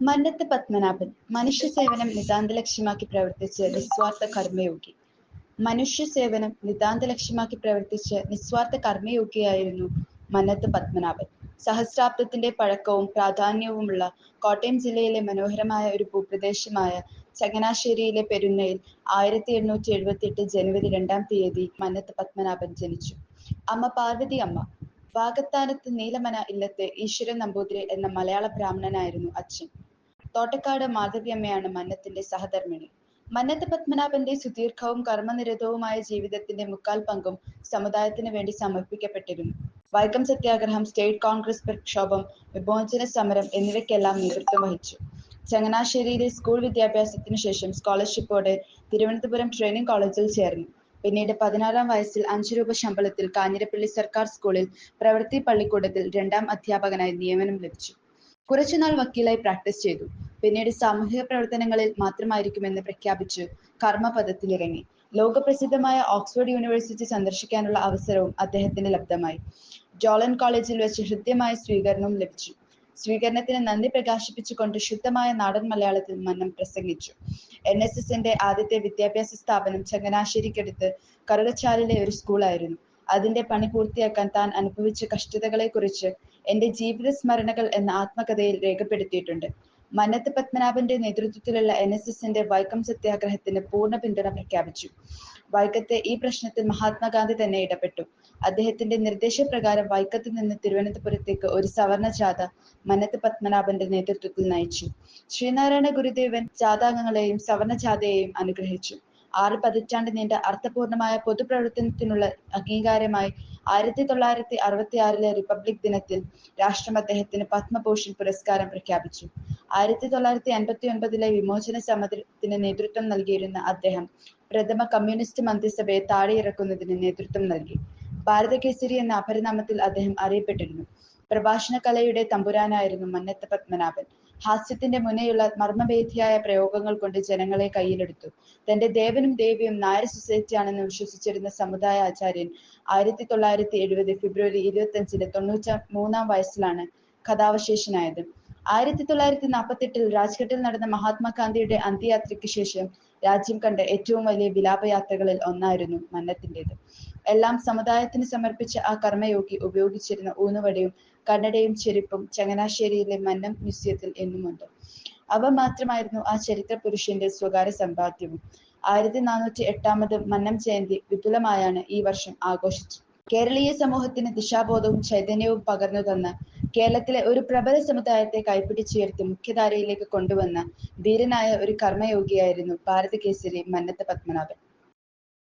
മന്നത്ത് പത്മനാഭൻ മനുഷ്യ സേവനം നിതാന്ത ലക്ഷ്യമാക്കി പ്രവർത്തിച്ച് നിസ്വാർത്ഥ കർമ്മയോഗി. മനുഷ്യ സേവനം നിതാന്ത ലക്ഷ്യമാക്കി പ്രവർത്തിച്ച് നിസ്വാർത്ഥ കർമ്മയോഗിയായിരുന്നു മന്നത്ത് പത്മനാഭൻ. സഹസ്രാബ്ദത്തിന്റെ പഴക്കവും പ്രാധാന്യവുമുള്ള കോട്ടയം ജില്ലയിലെ മനോഹരമായ ഒരു ഭൂപ്രദേശമായ ചങ്ങനാശ്ശേരിയിലെ പെരുന്നയിൽ ആയിരത്തി എണ്ണൂറ്റി എഴുപത്തി എട്ട് ജനുവരി രണ്ടാം തീയതി മന്നത്ത് പത്മനാഭൻ ജനിച്ചു. അമ്മ പാർവതി അമ്മ. വാകത്താനത്ത് നീലമന ഇല്ലത്തെ ഈശ്വരൻ നമ്പൂതിരി എന്ന മലയാള ബ്രാഹ്മണനായിരുന്നു അച്ഛൻ. തോട്ടക്കാട് മാധവിയമ്മയാണ് മന്നത്തിന്റെ സഹധർമ്മിണി. മന്നത്ത് പത്മനാഭന്റെ സുദീർഘവും കർമ്മനിരതവുമായ ജീവിതത്തിന്റെ മുക്കാൽ പങ്കും സമുദായത്തിന് വേണ്ടി സമർപ്പിക്കപ്പെട്ടിരുന്നു. വൈക്കം സത്യാഗ്രഹം സ്റ്റേറ്റ് കോൺഗ്രസ് പ്രക്ഷോഭം വിമോചന സമരം എന്നിവയ്ക്കെല്ലാം നേതൃത്വം വഹിച്ചു. ചങ്ങനാശ്ശേരിയിലെ സ്കൂൾ വിദ്യാഭ്യാസത്തിനു ശേഷം സ്കോളർഷിപ്പോടെ തിരുവനന്തപുരം ട്രെയിനിങ് കോളേജിൽ ചേർന്നു. പിന്നീട് പതിനാറാം വയസ്സിൽ അഞ്ചു രൂപ ശമ്പളത്തിൽ കാഞ്ഞിരപ്പള്ളി സർക്കാർ സ്കൂളിൽ പ്രവൃത്തി പള്ളിക്കൂടത്തിൽ രണ്ടാം അധ്യാപകനായി നിയമനം ലഭിച്ചു. കുറച്ചുനാൾ വക്കീലായി പ്രാക്ടീസ് ചെയ്തു. പിന്നീട് സാമൂഹിക പ്രവർത്തനങ്ങളിൽ മാത്രമായിരിക്കുമെന്ന് പ്രഖ്യാപിച്ചു കർമ്മപദത്തിലിറങ്ങി ലോകപ്രസിദ്ധമായ ഓക്സ്ഫോർഡ് യൂണിവേഴ്സിറ്റി സന്ദർശിക്കാനുള്ള അവസരവും അദ്ദേഹത്തിന് ലബ്ധമായി. ജോളൻ കോളേജിൽ വെച്ച് ഹൃദ്യമായ സ്വീകരണവും ലഭിച്ചു. സ്വീകരണത്തിന് നന്ദി പ്രകാശിപ്പിച്ചുകൊണ്ട് ശുദ്ധമായ നാടൻ മലയാളത്തിൽ മന്നം പ്രസംഗിച്ചു. എൻ എസ് എസിന്റെ ആദ്യത്തെ വിദ്യാഭ്യാസ സ്ഥാപനം ചങ്ങനാശ്ശേരിക്കടുത്ത് കറുകച്ചാലിലെ ഒരു സ്കൂളായിരുന്നു. അതിന്റെ പണി പൂർത്തിയാക്കാൻ താൻ അനുഭവിച്ച കഷ്ടതകളെക്കുറിച്ച് എന്റെ ജീവിത സ്മരണകൾ എന്ന ആത്മകഥയിൽ രേഖപ്പെടുത്തിയിട്ടുണ്ട്. മന്നത്ത് പത്മനാഭന്റെ നേതൃത്വത്തിലുള്ള എൻ എസ് എസിന്റെ വൈക്കം സത്യാഗ്രഹത്തിന് പൂർണ പിന്തുണ പ്രഖ്യാപിച്ചു. വൈക്കത്തെ ഈ പ്രശ്നത്തിൽ മഹാത്മാഗാന്ധി തന്നെ ഇടപെട്ടു. അദ്ദേഹത്തിന്റെ നിർദ്ദേശപ്രകാരം വൈക്കത്ത് നിന്ന് തിരുവനന്തപുരത്തേക്ക് ഒരു സവർണ ജാഥ മന്നത്ത് പത്മനാഭന്റെ നേതൃത്വത്തിൽ നയിച്ചു. ശ്രീനാരായണ ഗുരുദേവൻ ജാഥാംഗങ്ങളെയും സവർണ ജാഥയെയും അനുഗ്രഹിച്ചു. ആറ് പതിറ്റാണ്ട് നീണ്ട അർത്ഥപൂർണമായ പൊതുപ്രവർത്തനത്തിനുള്ള അംഗീകാരമായി ആയിരത്തി തൊള്ളായിരത്തി അറുപത്തി ആറിലെ റിപ്പബ്ലിക് ദിനത്തിൽ രാഷ്ട്രം അദ്ദേഹത്തിന് പത്മഭൂഷൺ പുരസ്കാരം പ്രഖ്യാപിച്ചു. ആയിരത്തി തൊള്ളായിരത്തി അൻപത്തി ഒൻപതിലെ വിമോചന സമരത്തിന് നേതൃത്വം നൽകിയിരുന്ന അദ്ദേഹം പ്രഥമ കമ്മ്യൂണിസ്റ്റ് മന്ത്രിസഭയെ താഴെയിറക്കുന്നതിന് നേതൃത്വം നൽകി. ഭാരതകേസരി എന്ന അപരനാമത്തിൽ അദ്ദേഹം അറിയപ്പെട്ടിരുന്നു. പ്രഭാഷണ കലയുടെ തമ്പുരാനായിരുന്നു മന്നത്ത് പത്മനാഭൻ. ഹാസ്യത്തിന്റെ മുനയുള്ള മർമ്മഭേദിയായ പ്രയോഗങ്ങൾ കൊണ്ട് ജനങ്ങളെ കയ്യിലെടുത്തു. തന്റെ ദേവനും ദേവിയും നായർ സൊസൈറ്റിയാണെന്ന് വിശ്വസിച്ചിരുന്ന സമുദായ ആചാര്യൻ ആയിരത്തി തൊള്ളായിരത്തി എഴുപത് ഫെബ്രുവരി ഇരുപത്തി അഞ്ചിന് തൊണ്ണൂറ്റ മൂന്നാം വയസ്സിലാണ് കഥാവശേഷനായത്. ആയിരത്തി തൊള്ളായിരത്തി നാൽപ്പത്തെട്ടിൽ രാജ്ഘട്ടിൽ നടന്ന മഹാത്മാഗാന്ധിയുടെ അന്ത്യയാത്രയ്ക്ക് ശേഷം രാജ്യം കണ്ട ഏറ്റവും വലിയ വിലാപയാത്രകളിൽ ഒന്നായിരുന്നു മന്നത്തിന്റെത്. എല്ലാം സമുദായത്തിന് സമർപ്പിച്ച ആ കർമ്മയോഗി ഉപയോഗിച്ചിരുന്ന ഊന്നുവടിയും കണ്ണടയും ചെരുപ്പും ചങ്ങനാശ്ശേരിയിലെ മന്നം മ്യൂസിയത്തിൽ എന്നുമുണ്ട്. അവ മാത്രമായിരുന്നു ആ ചരിത്ര പുരുഷന്റെ സ്വകാര്യ സമ്പാദ്യവും. ആയിരത്തി നാനൂറ്റി എട്ടാമത് മന്നം ജയന്തി വിപുലമായാണ് ഈ വർഷം ആഘോഷിച്ചത്. കേരളീയ സമൂഹത്തിന് ദിശാബോധവും ചൈതന്യവും പകർന്നു തന്ന കേരളത്തിലെ ഒരു പ്രബല സമുദായത്തെ കൈപ്പിടിച്ചുയർത്തി മുഖ്യധാരയിലേക്ക് കൊണ്ടുവന്ന ധീരനായ ഒരു കർമ്മയോഗിയായിരുന്നു ഭാരതകേസരി മന്നത്ത് പത്മനാഭൻ.